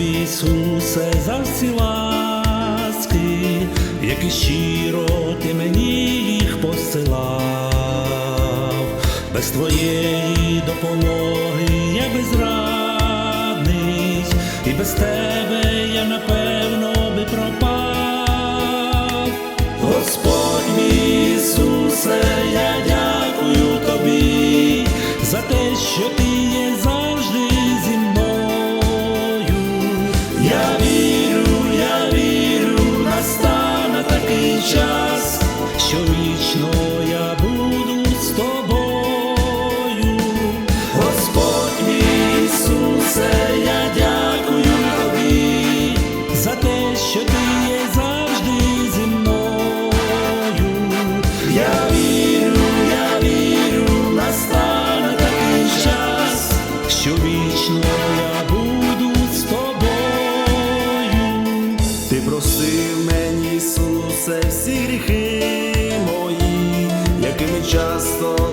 тобі, Ісусе, за всі ласки, які щиро ти мені їх посилав, без твоєї допомоги я безрадний, і без тебе я напевно би пропав. Господь Ісусе, я дякую тобі за те, що ти вічно я буду з тобою. Господь Ісусе, я дякую тобі за те, що ти є завжди зі мною. Мої, якими часто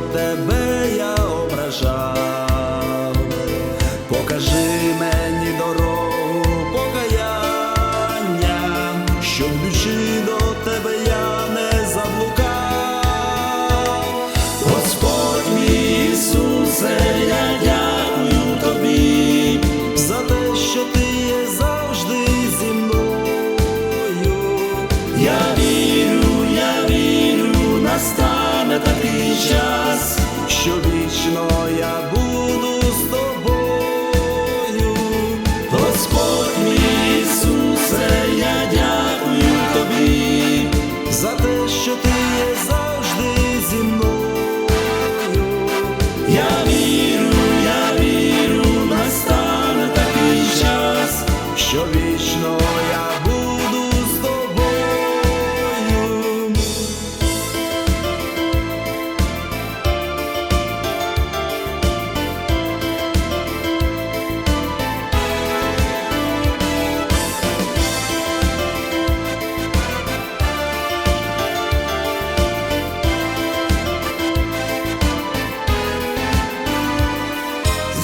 настане час. що вічно я буду з тобою. Господь Ісусе, я дякую тобі. За те, що ти є завжди зі мною. Я вірю, я вірю, настане такий час. що вічно я буду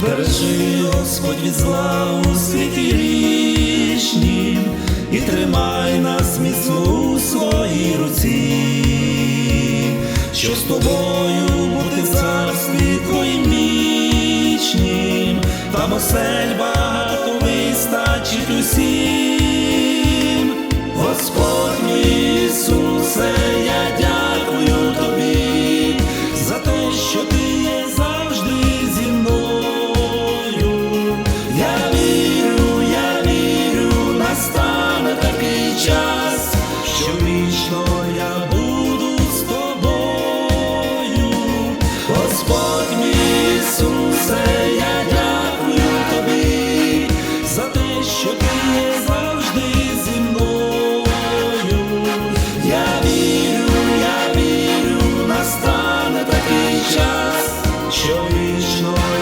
Збережи, Господь, від зла у світі грішнім і тримай нас міцно у своїй руці, що з тобою бути в царстві твоїм вічнім, там осель багато вистачить усім. shore